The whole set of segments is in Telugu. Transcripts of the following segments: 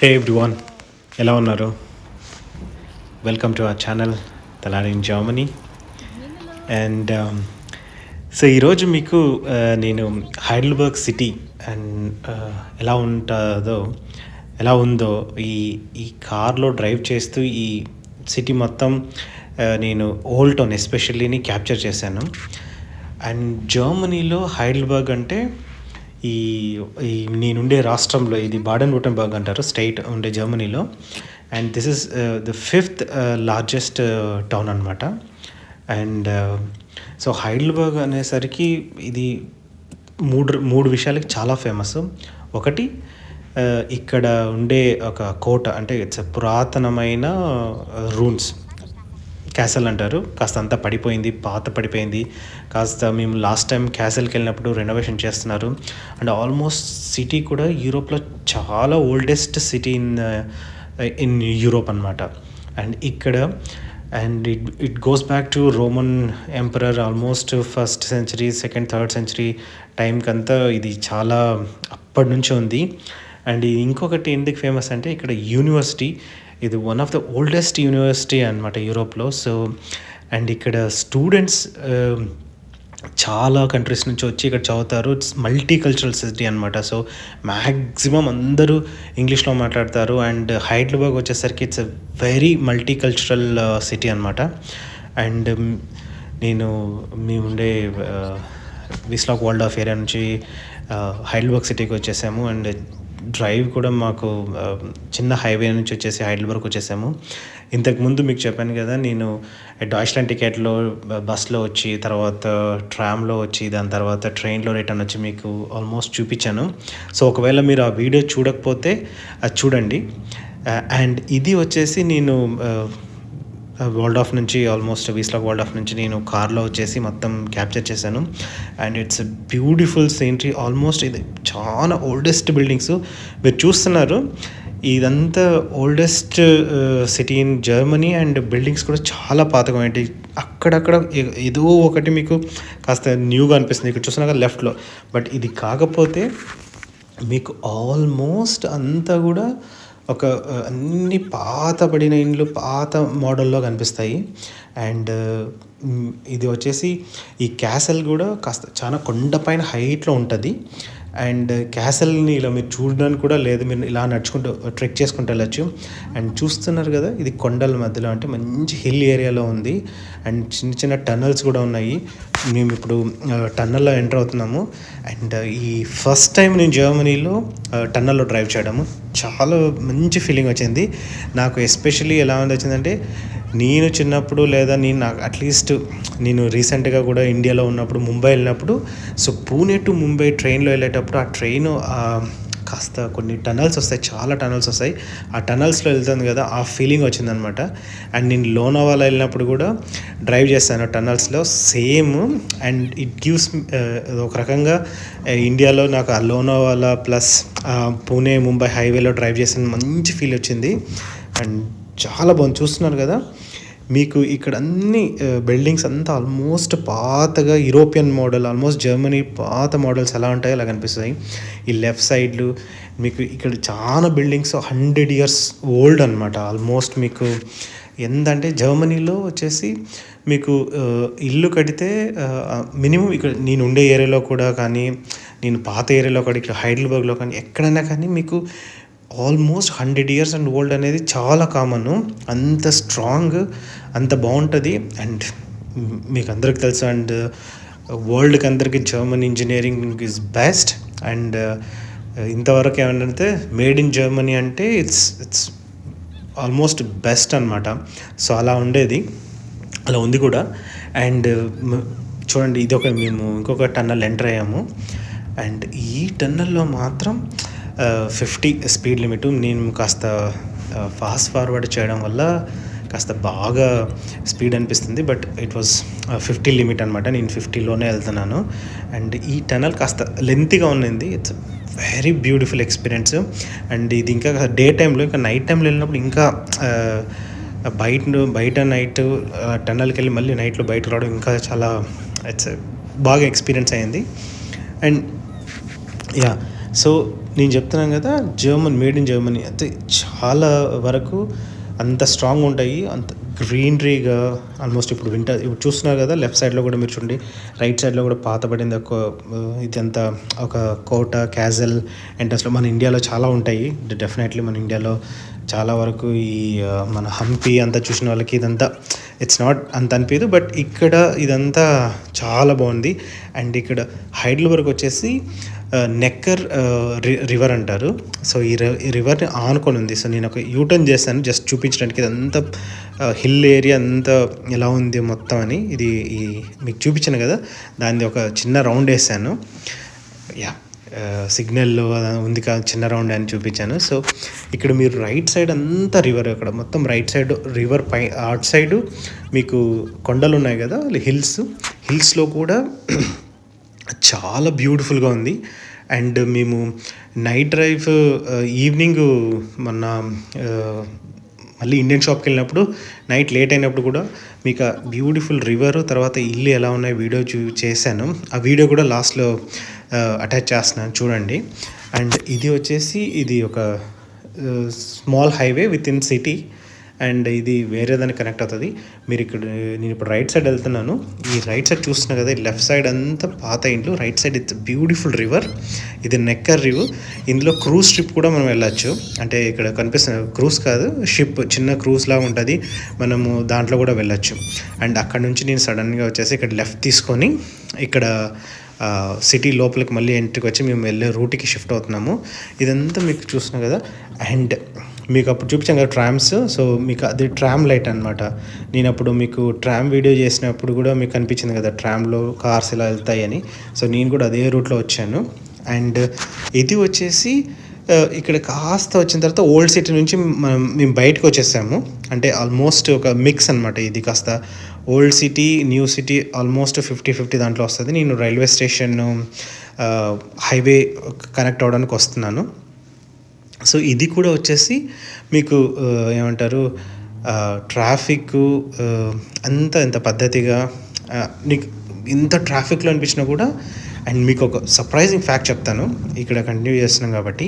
హే ఎవ్రీవాన్ ఎలా ఉన్నారు? Welcome to our channel Talari in Germany and so ఈరోజు మీకు uh, నేను హైడల్బర్గ్ సిటీ అండ్ ఎలా ఉంటుందో ఎలా ఉందో ఈ ఈ కార్లో డ్రైవ్ చేస్తూ ఈ సిటీ మొత్తం uh, నేను ఓల్డ్ టౌన్ ఎస్పెషల్లీని క్యాప్చర్ చేశాను. అండ్ జర్మనీలో హైడల్బర్గ్ అంటే ఈ ఈ నేనుండే రాష్ట్రంలో ఇది బాడన్ వుటెన్బర్గ్ అంటారు స్టేట్ ఉండే జర్మనీలో. And this is the fifth largest town అనమాట అండ్ సో హైడల్బర్గ్ అనేసరికి ఇది మూడు మూడు విషయాలకి చాలా ఫేమస్ ఒకటి uh, ఇక్కడ ఉండే ఒక కోట అంటే ఇట్స్ పురాతనమైన uh, రూన్స్ క్యాసల్ అంటారు. కాస్త అంతా పడిపోయింది పాత పడిపోయింది. కాస్త మేము లాస్ట్ టైం క్యాసల్కి వెళ్ళినప్పుడు రెనోవేషన్ చేస్తున్నారు. అండ్ ఆల్మోస్ట్ సిటీ కూడా యూరోప్లో చాలా oldest city in in Europe అనమాట అండ్ ఇక్కడ and it it goes back to Roman emperor almost first century second third century టైంకి అంతా ఇది చాలా అప్పటి నుంచి ఉంది. అండ్ ఇంకొకటి ఎందుకు ఫేమస్ అంటే ఇక్కడ యూనివర్సిటీ ఇది one of the oldest university అనమాట యూరోప్లో. సో అండ్ ఇక్కడ స్టూడెంట్స్ um, చాలా కంట్రీస్ నుంచి వచ్చి ఇక్కడ చదువుతారు. ఇట్స్ మల్టీ కల్చరల్ సిటీ అనమాట సో మ్యాక్సిమం అందరూ ఇంగ్లీష్లో మాట్లాడతారు. అండ్ హైదరాబాద్ వచ్చేసరికి it's a very multi cultural city అనమాట అండ్ నేను మీ ఉండే విస్లాక్ వరల్డ్ ఆఫ్ ఏరియా నుంచి uh, హైదరాబాద్ సిటీకి వచ్చేసాము. అండ్ డ్రైవ్ కూడా మాకు చిన్న హైవే నుంచి వచ్చేసి హైడల్బర్గ్ వచ్చేసాము. ఇంతకుముందు మీకు చెప్పాను కదా నేను డాయిస్లాండ్ టికెట్లో బస్లో వచ్చి తర్వాత ట్రామ్లో వచ్చి దాని తర్వాత ట్రైన్లో రిటర్న్ వచ్చి మీకు ఆల్మోస్ట్ చూపించాను. సో ఒకవేళ మీరు ఆ వీడియో చూడకపోతే అది చూడండి. అండ్ ఇది వచ్చేసి నేను వరల్డ్ ఆఫ్ నుంచి ఆల్మోస్ట్ వీస్లాక్ వరల్డ్ ఆఫ్ నుంచి నేను కార్లో వచ్చేసి మొత్తం క్యాప్చర్ చేశాను. And it's beautiful scenery almost ఇది చాలా ఓల్డెస్ట్ బిల్డింగ్స్ మీరు చూస్తున్నారు ఇదంతా oldest city in Germany and buildings కూడా చాలా పాతగా ఏంటి అక్కడక్కడ ఏ- ఏదో ఒకటి మీకు కాస్త న్యూగా అనిపిస్తుంది. ఇక్కడ చూస్తున్నాక లెఫ్ట్లో బట్ ఇది కాకపోతే మీకు ఆల్మోస్ట్ అంతా కూడా ఒక అన్ని పాతబడిన ఇండ్లు పాత మోడల్లో కనిపిస్తాయి. అండ్ ఇది వచ్చేసి ఈ క్యాసల్ కూడా కాస్త చాలా కొండపైన హైట్లో ఉంటుంది. అండ్ క్యాసల్ని ఇలా మీరు చూడడానికి కూడా లేదు. మీరు ఇలా నడుచుకుంటూ ట్రెక్ చేసుకుంటూ వెళ్ళచ్చు. అండ్ చూస్తున్నారు కదా ఇది కొండల మధ్యలో అంటే మంచి హిల్ ఏరియాలో ఉంది. అండ్ చిన్న చిన్న టనల్స్ కూడా ఉన్నాయి. మేము ఇప్పుడు టన్నల్లో ఎంటర్ అవుతున్నాము. అండ్ ఈ ఫస్ట్ టైం నేను జర్మనీలో టన్నల్లో డ్రైవ్ చేయడము చాలా మంచి ఫీలింగ్ వచ్చింది. నాకు ఎస్పెషల్లీ ఎలా ఉంది వచ్చిందంటే నేను చిన్నప్పుడు లేదా నేను నాకు అట్లీస్ట్ నేను రీసెంట్గా కూడా ఇండియాలో ఉన్నప్పుడు ముంబై వెళ్ళినప్పుడు సో పూణే టు ముంబై ట్రైన్లో వెళ్ళేటప్పుడు ఆ ట్రైన్ కాస్త కొన్ని టనల్స్ వస్తాయి చాలా టనల్స్ వస్తాయి. ఆ టనల్స్లో వెళ్తుంది కదా ఆ ఫీలింగ్ వచ్చిందనమాట. అండ్ నేను లోనావాలా వెళ్ళినప్పుడు కూడా డ్రైవ్ చేస్తాను టనల్స్లో. సేమ్ అండ్ ఇట్ గివ్స్ ఒక రకంగా ఇండియాలో నాకు ఆ లోనావాలా ప్లస్ పూణే ముంబై హైవేలో డ్రైవ్ చేసిన మంచి ఫీల్ వచ్చింది. అండ్ చాలా బాగుంది. చూస్తున్నారు కదా మీకు ఇక్కడ అన్ని బిల్డింగ్స్ అంతా ఆల్మోస్ట్ పాతగా యూరోపియన్ మోడల్ ఆల్మోస్ట్ జర్మనీ పాత మోడల్స్ ఎలా ఉంటాయో అలా కనిపిస్తాయి ఈ లెఫ్ట్ సైడ్లు మీకు ఇక్కడ చాలా బిల్డింగ్స్ హండ్రెడ్ ఇయర్స్ ఓల్డ్ అనమాట ఆల్మోస్ట్ మీకు ఎంతంటే జర్మనీలో వచ్చేసి మీకు ఇల్లు కడితే మినిమం ఇక్కడ నేను ఉండే ఏరియాలో కూడా కానీ నేను పాత ఏరియాలో కూడా ఇక్కడ హైదరాబాద్లో కానీ ఎక్కడైనా కానీ మీకు almost hundred years and old అనేది చాలా కామన్. అంత స్ట్రాంగ్ అంత బాగుంటుంది అండ్ మీకు అందరికి తెలుసు అండ్ వరల్డ్కి అందరికీ German engineering is best. And ఇంతవరకు ఏమంటే మేడ్ ఇన్ జర్మనీ అంటే ఇట్స్ ఇట్స్ ఆల్మోస్ట్ బెస్ట్ అనమాట సో అలా ఉండేది. అలా ఉంది కూడా. అండ్ చూడండి ఇది ఒక మేము ఇంకొక టన్నల్ ఎంటర్ అయ్యాము. అండ్ ఈ టన్నల్లో మాత్రం ఫిఫ్టీ స్పీడ్ లిమిట్ నేను కాస్త ఫాస్ట్ ఫార్వర్డ్ చేయడం వల్ల కాస్త బాగా స్పీడ్ అనిపిస్తుంది. But it was fifty limit అనమాట నేను ఫిఫ్టీలోనే వెళ్తున్నాను. అండ్ ఈ టనల్ కాస్త లెంతీగా ఉన్నింది. It's very beautiful experience and ఇది ఇంకా డే టైంలో ఇంకా నైట్ టైంలో వెళ్ళినప్పుడు ఇంకా బయట బయట నైట్ టనల్కి వెళ్ళి మళ్ళీ నైట్లో బయట రావడం ఇంకా చాలా ఇట్స్ బాగా ఎక్స్పీరియన్స్ అయింది అండ్ యా సో నేను చెప్తున్నాను కదా జర్మన్ మేడ్ ఇన్ జర్మనీ అయితే చాలా వరకు అంత స్ట్రాంగ్ ఉంటాయి అంత గ్రీనరీగా ఆల్మోస్ట్ ఇప్పుడు వింటర్ ఇప్పుడు చూస్తున్నారు కదా లెఫ్ట్ సైడ్లో కూడా మీరు చూడండి రైట్ సైడ్లో కూడా పాతబడింది ఒక ఇదంతా ఒక కోట క్యాజల్ ఎంట్రన్స్లో మన ఇండియాలో చాలా ఉంటాయి. డెఫినెట్లీ మన ఇండియాలో చాలా వరకు ఈ మన హంపి అంతా చూసిన వాళ్ళకి ఇదంతా ఇట్స్ నాట్ అంత అనిపించదు బట్ ఇక్కడ ఇదంతా చాలా బాగుంది. అండ్ ఇక్కడ హైడ్లబర్గ్ వచ్చేసి నెక్కర్ రి- రివర్ అంటారు. సో ఈ రి- ఈ రివర్ని ఆనుకొని ఉంది. సో నేను ఒక యూటర్న్ చేశాను జస్ట్ చూపించడానికి ఇదంతా హిల్ ఏరియా అంతా ఎలా ఉంది మొత్తం అని. ఇది ఈ మీకు చూపించాను కదా దాన్ని ఒక చిన్న రౌండ్ వేసాను. యా సిగ్నల్ ఉంది కదా చిన్న రౌండ్ అని చూపించాను. సో ఇక్కడ మీరు రైట్ సైడ్ అంతా రివర్ అక్కడ మొత్తం రైట్ సైడ్ రివర్ పై అటు సైడు మీకు కొండలు ఉన్నాయి కదా హిల్స్. హిల్స్లో కూడా చాలా బ్యూటిఫుల్గా ఉంది. అండ్ మేము నైట్ డ్రైవ్ ఈవినింగ్ మొన్న మళ్ళీ ఇండియన్ షాప్కి వెళ్ళినప్పుడు నైట్ లేట్ అయినప్పుడు కూడా మీకు బ్యూటిఫుల్ రివర్ తర్వాత ఇల్లు ఎలా ఉన్నాయి వీడియో చూ చేశాను. ఆ వీడియో కూడా లాస్ట్లో అటాచ్ చేస్తున్నాను. చూడండి. అండ్ ఇది వచ్చేసి ఇది ఒక small highway within city and ఇది వేరే దానికి కనెక్ట్ అవుతుంది. మీరు ఇక్కడ నేను ఇప్పుడు రైట్ సైడ్ వెళ్తున్నాను. ఈ రైట్ సైడ్ చూస్తున్నా కదా లెఫ్ట్ సైడ్ అంతా పాత ఇండ్లు. Right side it's beautiful river ఇది నెక్కర్ రివర్ ఇందులో క్రూజ్ ట్రిప్ కూడా మనం వెళ్ళొచ్చు. అంటే ఇక్కడ కనిపిస్తున్న క్రూజ్ కాదు షిప్ చిన్న క్రూజ్ లాగా ఉంటుంది. మనము దాంట్లో కూడా వెళ్ళొచ్చు. అండ్ అక్కడ నుంచి నేను సడన్గా వచ్చేసి ఇక్కడ లెఫ్ట్ తీసుకొని ఇక్కడ సిటీ లోపలికి మళ్ళీ ఎంట్రీకి వచ్చి మేము వెళ్ళే రూట్కి షిఫ్ట్ అవుతున్నాము. ఇదంతా మీకు చూస్తున్నాం కదా. అండ్ మీకు అప్పుడు చూపించాం కదా ట్రామ్స్ సో మీకు అది ట్రామ్ లైట్ అనమాట నేను అప్పుడు మీకు ట్రామ్ వీడియో చేసినప్పుడు కూడా మీకు అనిపించింది కదా ట్రామ్లో కార్స్ ఇలా వెళ్తాయి అని సో నేను కూడా అదే రూట్లో వచ్చాను. అండ్ ఇది వచ్చేసి ఇక్కడ కాస్త వచ్చిన తర్వాత ఓల్డ్ సిటీ నుంచి మనం మేము బయటకు వచ్చేసాము. అంటే ఆల్మోస్ట్ ఒక మిక్స్ అనమాట ఇది కాస్త. Old city new city almost fifty fifty దాంట్లో వస్తుంది. నేను రైల్వే స్టేషన్ హైవే కనెక్ట్ అవ్వడానికి వస్తున్నాను. సో ఇది కూడా వచ్చేసి మీకు ఏమంటారు ట్రాఫిక్ అంత ఇంత పద్ధతిగా నీకు ఇంత ట్రాఫిక్లో అనిపించినా కూడా అండ్ మీకు ఒక సర్ప్రైజింగ్ ఫ్యాక్ట్ చెప్తాను. ఇక్కడ కంటిన్యూ చేస్తున్నాం కాబట్టి.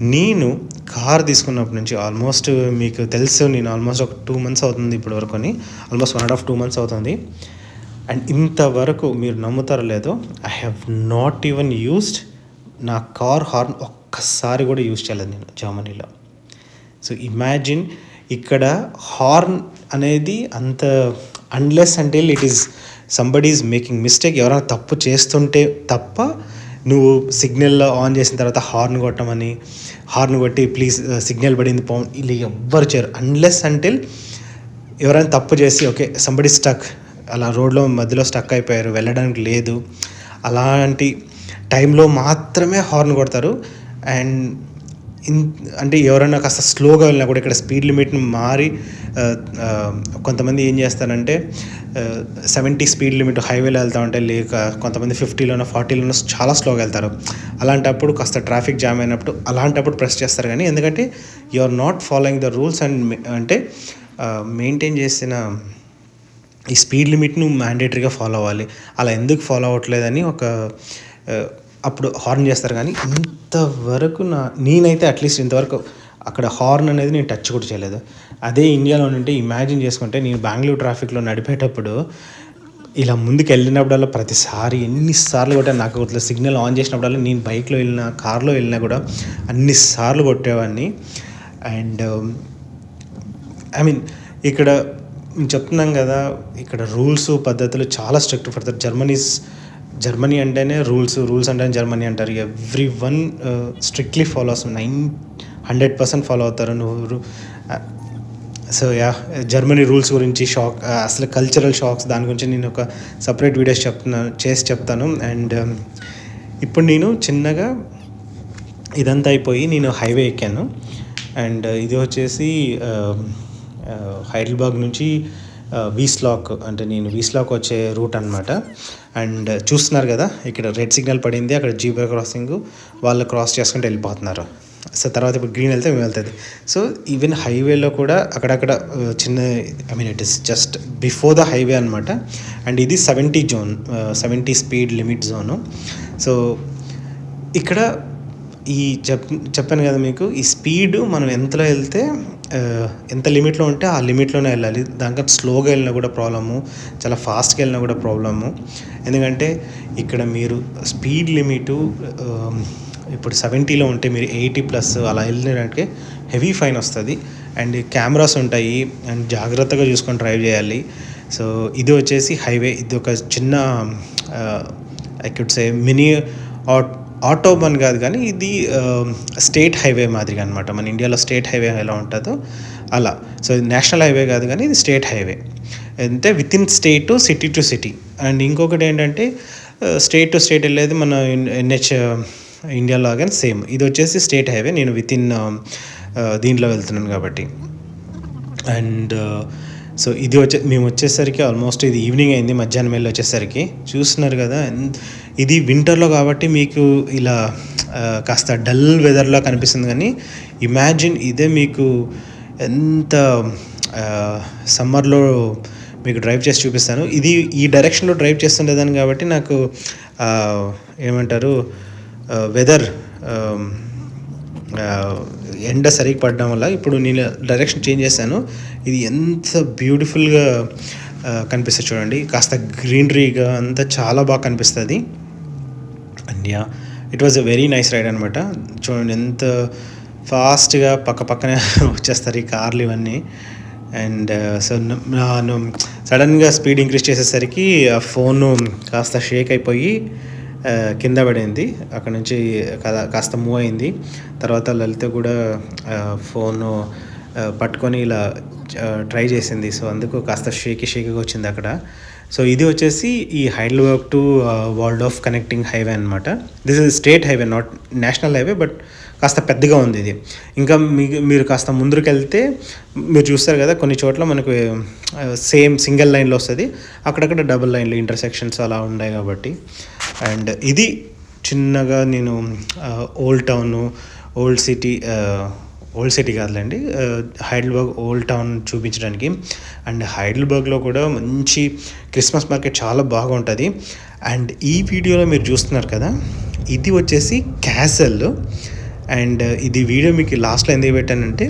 నేను కార్ తీసుకున్నప్పటి నుంచి ఆల్మోస్ట్ మీకు తెలుసు నేను ఆల్మోస్ట్ ఒక టూ మంత్స్ అవుతుంది ఇప్పటి వరకు అని. Almost one and half two months అవుతుంది. అండ్ ఇంతవరకు మీరు నమ్ముతారో లేదో I have not even used నా కార్ హార్న్ ఒక్కసారి కూడా యూజ్ చేయలేదు నేను జర్మనీలో సో ఇమాజిన్ ఇక్కడ హార్న్ అనేది అంత అన్లెస్ అంటే it is somebody is making mistake ఎవరైనా తప్పు చేస్తుంటే తప్ప నువ్వు సిగ్నల్లో ఆన్ చేసిన తర్వాత హార్న్ కొట్టమని హార్న్ కొట్టి ప్లీజ్ uh, సిగ్నల్ పడింది పో ఇలా ఎవ్వరు చేయరు. అన్లెస్ అంటిల్ ఎవరైనా తప్పు చేసి ఓకే సంబడి స్టక్ అలా రోడ్లో మధ్యలో స్టక్ అయిపోయారు వెళ్ళడానికి లేదు అలాంటి టైంలో మాత్రమే హార్న్ కొడతారు. అండ్ అంటే ఎవరైనా కాస్త స్లోగా వెళ్ళినా కూడా ఇక్కడ స్పీడ్ లిమిట్ని మారి కొంతమంది ఏం చేస్తారంటే సెవెంటీ స్పీడ్ లిమిట్ హైవేలో వెళ్తా ఉంటే లేక కొంతమంది ఫిఫ్టీలోనో ఫార్టీలోనో చాలా స్లోగా వెళ్తారు. అలాంటప్పుడు కాస్త ట్రాఫిక్ జామ్ అయినప్పుడు అలాంటప్పుడు ప్రెస్ చేస్తారు కానీ ఎందుకంటే you are not following the rules and అంటే మెయింటైన్ చేసిన ఈ స్పీడ్ లిమిట్ను మ్యాండేటరీగా ఫాలో అవ్వాలి. అలా ఎందుకు ఫాలో అవ్వట్లేదని ఒక అప్పుడు హార్న్ చేస్తారు కానీ ఇంతవరకు నా నేనైతే అట్లీస్ట్ ఇంతవరకు అక్కడ హార్న్ అనేది నేను టచ్ కూడా చేయలేదు. అదే ఇండియాలో ఉంటే ఇమాజిన్ చేసుకుంటే నేను బెంగళూరు ట్రాఫిక్లో నడిపేటప్పుడు ఇలా ముందుకు వెళ్ళినప్పుడల్లా ప్రతిసారి ఎన్నిసార్లు కొట్టా నాకు ఇట్లా సిగ్నల్ ఆన్ చేసినప్పుడల్లా నేను బైక్లో వెళ్ళినా కార్లో వెళ్ళినా కూడా అన్నిసార్లు కొట్టేవాడిని అండ్ ఐ um, మీన్ ఇక్కడ మేము చెప్తున్నాం కదా ఇక్కడ రూల్స్ పద్ధతులు చాలా స్ట్రిక్ట్ పడతారు జర్మనీస్ జర్మనీ అంటేనే రూల్స్ రూల్స్ అంటేనే జర్మనీ అంటారు. Everyone strictly follows nine hundred percent follow అవుతారు. నువ్వు సో యా జర్మనీ రూల్స్ గురించి షాక్ అసలు కల్చరల్ షాక్స్ దాని గురించి నేను ఒక సపరేట్ వీడియోస్ చెప్తున్నాను చేసి చెప్తాను. అండ్ ఇప్పుడు నేను చిన్నగా ఇదంతా అయిపోయి నేను హైవే ఎక్కాను. అండ్ ఇది వచ్చేసి హైదరాబాద్ నుంచి వీస్లాక్ అంటే నేను వీస్లాక్ వచ్చే రూట్ అనమాట అండ్ చూస్తున్నారు కదా ఇక్కడ రెడ్ సిగ్నల్ పడింది అక్కడ జీబ్రా క్రాసింగ్ వాళ్ళు క్రాస్ చేసుకుంటూ వెళ్ళిపోతున్నారు. సో తర్వాత ఇప్పుడు గ్రీన్ వెళ్తే మేము వెళ్తుంది. సో ఈవెన్ హైవేలో కూడా అక్కడక్కడ చిన్న I mean it is just before the highway అనమాట అండ్ ఇది seventy zone seventy speed limit zone so ఇక్కడ ఈ చెప్ చెప్పాను కదా మీకు ఈ స్పీడ్ మనం ఎంతలో వెళ్తే ఎంత లిమిట్లో ఉంటే ఆ లిమిట్లోనే వెళ్ళాలి. దానికంటే స్లోగా వెళ్ళినా కూడా ప్రాబ్లము చాలా ఫాస్ట్గా వెళ్ళినా కూడా ప్రాబ్లము. ఎందుకంటే ఇక్కడ మీరు స్పీడ్ లిమిటు ఇప్పుడు సెవెంటీలో ఉంటే మీరు ఎయిటీ ప్లస్ అలా వెళ్ళినట్టుగా హెవీ ఫైన్ వస్తుంది. అండ్ కెమెరాస్ ఉంటాయి అండ్ జాగ్రత్తగా చూసుకొని డ్రైవ్ చేయాలి. సో ఇది వచ్చేసి హైవే ఇది ఒక చిన్న I could say mini autobahn కాదు కానీ ఇది స్టేట్ హైవే మాదిరిగా అనమాట మన ఇండియాలో స్టేట్ హైవే ఎలా ఉంటుందో అలా. సో ఇది నేషనల్ హైవే కాదు కానీ ఇది స్టేట్ హైవే. అంటే within state city to city. And ఇంకొకటి ఏంటంటే స్టేట్ టు స్టేట్ వెళ్ళేది మన ఎన్హెచ్ ఇండియాలో కానీ సేమ్. ఇది వచ్చేసి స్టేట్ హైవే. నేను విత్ ఇన్ దీంట్లో వెళ్తున్నాను కాబట్టి. అండ్ సో ఇది వచ్చే మేము వచ్చేసరికి ఆల్మోస్ట్ ఇది ఈవినింగ్ అయింది మధ్యాహ్నం వెళ్ళి వచ్చేసరికి. చూస్తున్నారు కదా ఇది వింటర్లో కాబట్టి మీకు ఇలా కాస్త డల్ వెదర్లా కనిపిస్తుంది కానీ ఇమాజిన్ ఇదే మీకు ఎంత సమ్మర్లో మీకు డ్రైవ్ చేసి చూపిస్తాను. ఇది ఈ డైరెక్షన్లో డ్రైవ్ చేస్తుండేదాన్ని కాబట్టి నాకు ఏమంటారు వెదర్ ఎండ సరిగ్గా పడడం వల్ల ఇప్పుడు నేను డైరెక్షన్ చేంజ్ చేశాను. ఇది ఎంత బ్యూటిఫుల్గా కనిపిస్తుంది చూడండి. కాస్త గ్రీనరీగా అంతా చాలా బాగా కనిపిస్తుంది. India ya it was a very nice ride అనమాట చూడండి ఎంత ఫాస్ట్గా పక్క పక్కనే వచ్చేస్తారు ఈ కార్లు ఇవన్నీ. అండ్ uh, సో నేను సడన్గా స్పీడ్ ఇంక్రీజ్ చేసేసరికి ఆ ఫోను కాస్త షేక్ అయిపోయి uh, కింద పడింది. అక్కడ నుంచి కా- కాస్త మూవ్ అయింది. తర్వాత లలిత కూడా ఫోన్ ఫోను పట్టుకొని ఇలా ట్రై చేసింది. సో అందుకు కాస్త షేకి షేకిగా వచ్చింది అక్కడ. సో ఇది వచ్చేసి ఈ Heidelberg to Walldorf connecting highway అనమాట this is state highway not national highway but కాస్త పెద్దగా ఉంది ఇది. ఇంకా మీ మీరు కాస్త ముందుకు వెళ్తే మీరు చూస్తారు కదా కొన్ని చోట్ల మనకు సేమ్ సింగిల్ లైన్లో వస్తుంది. అక్కడక్కడ డబుల్ లైన్లు ఇంటర్సెక్షన్స్ అలా ఉన్నాయి కాబట్టి. అండ్ ఇది చిన్నగా నేను old town old city old city కాదులేండి హైడల్బర్గ్ ఓల్డ్ టౌన్ చూపించడానికి. అండ్ హైడల్బర్గ్లో కూడా మంచి క్రిస్మస్ మార్కెట్ చాలా బాగుంటుంది. అండ్ ఈ వీడియోలో మీరు చూస్తున్నారు కదా ఇది వచ్చేసి క్యాసల్ అండ్ ఇది వీడియో మీకు లాస్ట్లో ఎందుకు పెట్టానంటే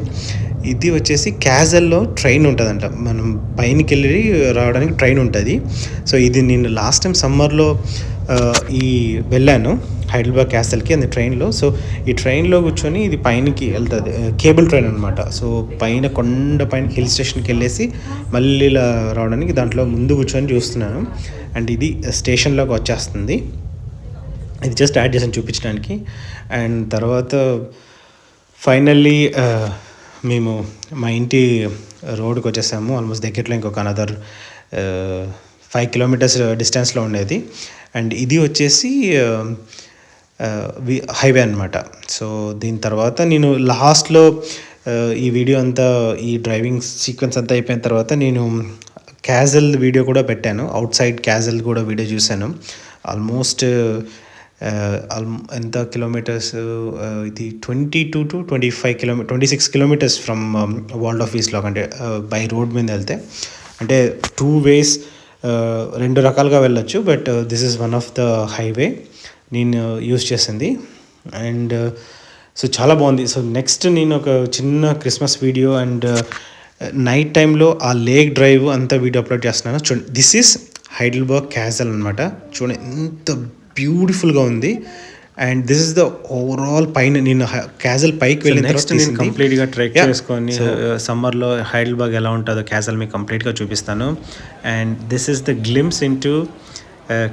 ఇది వచ్చేసి క్యాజల్లో ట్రైన్ ఉంటుందంట. మనం పైనకి వెళ్ళి రావడానికి ట్రైన్ ఉంటుంది. సో ఇది నేను లాస్ట్ టైం సమ్మర్లో ఈ వెళ్ళాను హైదరాబాద్ క్యాసల్కి అండ్ ట్రైన్లో. సో ఈ ట్రైన్లో కూర్చొని ఇది పైనకి వెళ్తుంది. కేబుల్ ట్రైన్ అనమాట సో పైన కొండ పైన హిల్ స్టేషన్కి వెళ్ళేసి మళ్ళీ ఇలా రావడానికి దాంట్లో ముందు కూర్చొని చూస్తున్నాను. అండ్ ఇది స్టేషన్లోకి వచ్చేస్తుంది. ఇది జస్ట్ యాడ్ చేసాను చూపించడానికి. అండ్ తర్వాత ఫైనల్లీ uh, మేము మా ఇంటి రోడ్కి వచ్చేసాము. ఆల్మోస్ట్ దగ్గరలో ఇంకొక అనదర్ ఫైవ్ కిలోమీటర్స్ డిస్టెన్స్లో ఉండేది. అండ్ ఇది వచ్చేసి హైవే అనమాట సో దీని తర్వాత నేను లాస్ట్లో uh, ఈ వీడియో అంతా ఈ డ్రైవింగ్ సీక్వెన్స్ అంతా అయిపోయిన తర్వాత నేను క్యాజల్ వీడియో కూడా పెట్టాను. అవుట్ సైడ్ క్యాజల్ కూడా వీడియో చూశాను. ఆల్మోస్ట్ Uh, ఎంత కిలోమీటర్స్ uh, uh, ఇది twenty two to twenty five kilometre twenty six kilometres from world ఆఫీస్లో అంటే బై రోడ్ మీద వెళ్తే. అంటే టూ వేస్ రెండు రకాలుగా వెళ్ళొచ్చు but this is one of the highway నేను యూస్ చేసింది. అండ్ సో చాలా బాగుంది. సో నెక్స్ట్ నేను ఒక చిన్న క్రిస్మస్ వీడియో అండ్ నైట్ టైంలో ఆ లేక్ డ్రైవ్ అంతా వీడియో అప్లోడ్ చేస్తున్నాను. చూడండి దిస్ ఈస్ హైడల్బర్గ్ క్యాజల్ అనమాట చూడండి ఎంత బ్యూటిఫుల్గా ఉంది. And this is the overall పైన నేను క్యాజల్ పైకి వెళ్ళిన నెక్స్ట్ తర్వాత నేను. కంప్లీట్గా ట్రెక్. చేసుకొని So, సమ్మర్లో హైడల్బర్గ్ ఎలా ఉంటుందో క్యాసల్ మీకు కంప్లీట్గా చూపిస్తాను. And this is the glimpse into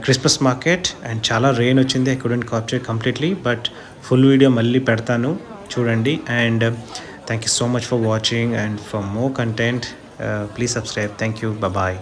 Christmas market. And చాలా రెయిన్ వచ్చింది I couldn't capture completely but full video మళ్ళీ పెడతాను. చూడండి. And thank you so much for watching and for more content please subscribe thank you bye